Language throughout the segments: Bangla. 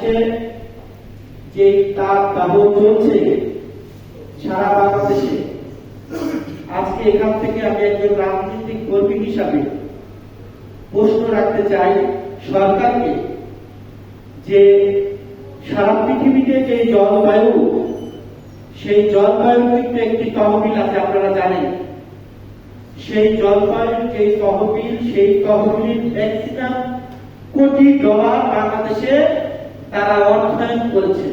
বাংলাদেশে যে তাপ দাহ চলছে সারা বাংলাদেশে। আজকে এখান থেকে আমি একজন রাজনৈতিক কর্মী হিসাবে প্রশ্ন রাখতে চাই সরকারকে যে সারা পৃথিবীতে যে জলবায়ু, সেই জলবায়ুর কিন্তু একটি তহবিল আছে, আপনারা জানেন। সেই জলবায়ুর যে তহবিল, সেই তহবিল ম্যাক্সিমাম কোটি ডলার বাংলাদেশে তারা অর্থায়ন করেছে।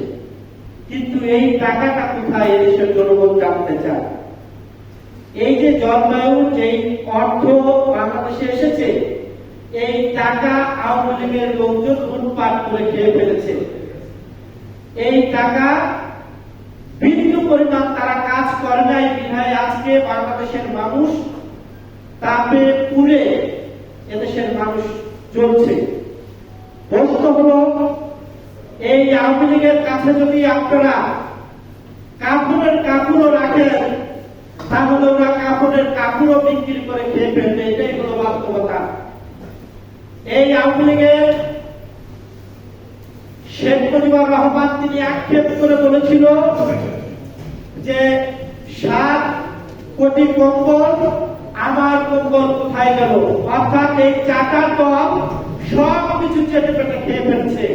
কিন্তু এই টাকাটা কোথায় এদেশের জনগণ জানতে চায়? এই যে জলবায়ুর যে অর্থ বাংলাদেশে এসেছে, এই টাকা আওয়ামী লীগের লোকজন লুটপাট করে খেয়ে ফেলেছে। এই টাকা বিন্দু পরিমাণ তারা কাজ করে নাই, বিধায় আজকে বাংলাদেশের মানুষ তাপে পুড়ে এদেশের মানুষ চলছে প্রশ্ন হলো এই আওয়ামী লীগের কাছে যদি আপনারা কাপড়ের কাপড়ও রাখেন, তাহলে ওরা কাপড়ের কাপড়ও বিক্রি করে খেয়ে ফেলবে। এটাই হলো বাস্তবতা। এই আওয়ামী লীগের শেখ মুজিবুর রহমান তিনি আক্ষেপ করে বলেছিল যে, সাত কোটি কম্বল আমার কম্বল কোথায় গেল? অর্থাৎ এই চাকার দল সব কিছু চেটে পেটে খেয়ে ফেলছে।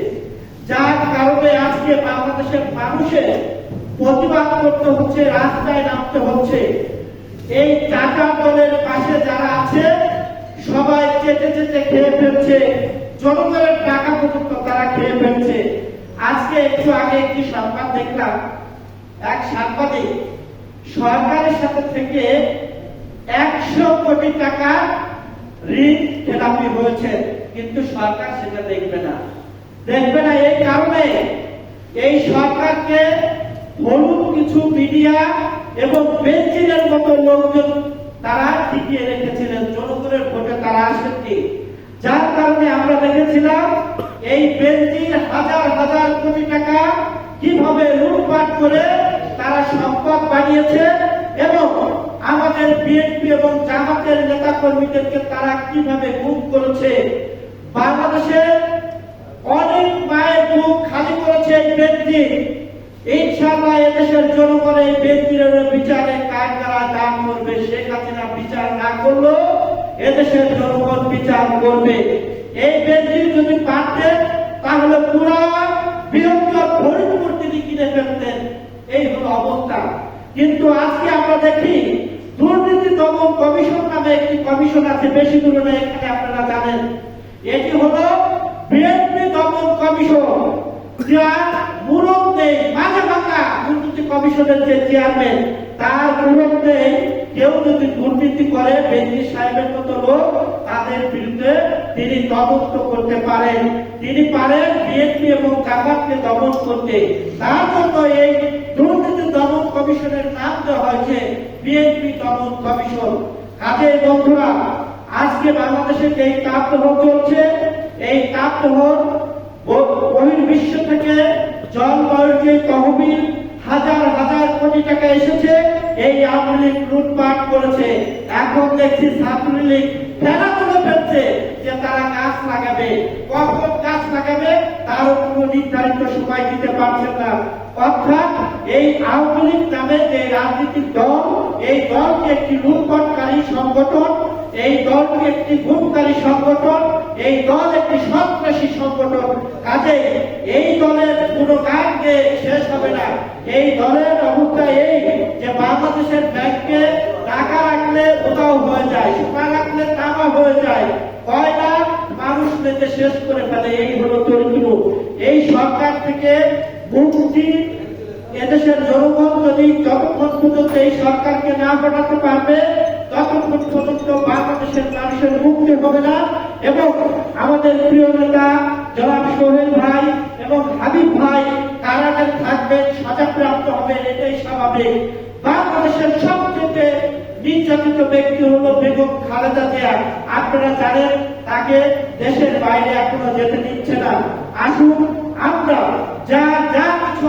যার কারণে আজকে বাংলাদেশের মানুষের প্রতিবাদ করতে হচ্ছে, রাস্তায় নামতে হচ্ছে। এই টাকা দলের পাশে যারা আছে, সবাই চেটে চেটে খেয়ে ফেলছে। জনগণের টাকা পর্যন্ত তারা খেয়ে ফেলছে। আজকে একটু আগে একটি সংবাদ দেখলাম। এক সাংবাদিক সরকারের সাথে থেকে একশো কোটি টাকা ঋণ খেলাপি হয়েছে, কিন্তু সরকার সেটা দেখবে না। দেখবে না, এই কারণে এই সরকারকে হলুদ কিছু মিডিয়া এবং বেঞ্জিনের মতো লোকজন তারা টিকিয়ে রেখেছিলেন, জনগণের ভোটে তারা আসেননি। যার কারণে আমরা দেখেছিলাম এই বেঞ্জির হাজার হাজার কোটি টাকা কীভাবে লুটপাট করে তারা সম্পদ বানিয়েছে এবং আমাদের বিএনপি এবং জামাতের নেতা কর্মীদেরকে তারা কীভাবে গুম করেছে। বাংলাদেশের এদেশের এই ব্যক্তির বিচারে কার দ্বারা দান করবে বিচার না করলেও এদেশের জনগণ বিচার করবে। এই যদি তাহলে পুরা ফরিদপুর তিনি কিনে ফেলতেন। এই হলো অবস্থা। কিন্তু আজকে আমরা দেখি, দুর্নীতি দমন কমিশন নামে একটি কমিশন আছে, বেশি না এখানে আপনারা জানেন। এটি হলো বিএনপি দমন কমিশন মুরত নেই মাঝে মাথা দুর্নীতি কমিশনের যে চেয়ারম্যান তার নেই কেউ যদি দুর্নীতি করে বেঞ্জি সাহেবের মতো লোক, তাদের বিরুদ্ধে তিনি তদন্ত করতে পারেন। তিনি পারেন বিএনপি এবং জামাতকে দমন করতে। তার জন্য এই দুর্নীতি দমন কমিশনের নাম দেওয়া হয়েছে বিএনপি দমন কমিশন। কাজের বন্ধুরা, আজকে বাংলাদেশে যে তাপদহ চলছে, এই তাপদহ বহির্বিশ্ব থেকে জলবায়ুর যে তহবিল হাজার হাজার কোটি টাকা এসেছে, এই আওয়ামী লীগ লুটপাট করেছে। এখন দেখছি ছাত্রলীগ ফেলা তুলে ফেলছে যে তারা গাছ লাগাবে। কখন গাছ লাগাবে তারও কোনো নির্ধারিত সময় দিতে পারছেন না। অর্থাৎ এই আওয়ামী লীগ নামে যে রাজনৈতিক দল, এই দলকে একটি লুটপাটকারী সংগঠন এই দলকে একটি গুমকারী সংগঠন, এই দল একটি সন্ত্রাসী সংগঠন। কাজে এই দলের কোনো কাজকে শেষ হবে না। এই দলের অবস্থা এই যে বাংলাদেশের ব্যাংকে টাকা রাখলে উদাও হয়ে যায় সোনা রাখলে তামা হয়ে যায়, কয়লা মানুষ পেতে শেষ করে ফেলে, এই হলো চরিত্র এই সরকার থেকে মুক্তি এদেশের জনগণ যদি যতক্ষণ পর্যন্ত এই সরকারকে না হটাতে পারবে মানুষের মুক্তি হবে না। এবং আমাদের প্রিয় নেতা জনাব সোহেল ভাই এবং হাবিব ভাই কারাগার থাকবেন সাজাপ্রাপ্ত হবেন, এটাই স্বাভাবিক। বাংলাদেশের সবচেয়ে নির্যাতিত ব্যক্তি হলো বেগম খালেদা জিয়া। আপনারা জানেন, তাকে দেশের বাইরে এখনও যেতে দিচ্ছে না। আসুন, আমরা যা যা কিছু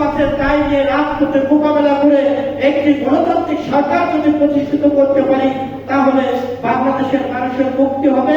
নিয়ে রাজপথে মোকাবেলা করে একটি গণতান্ত্রিক সরকার যদি প্রতিষ্ঠিত করতে পারি, তাহলে বাংলাদেশের মানুষের মুক্তি হবে।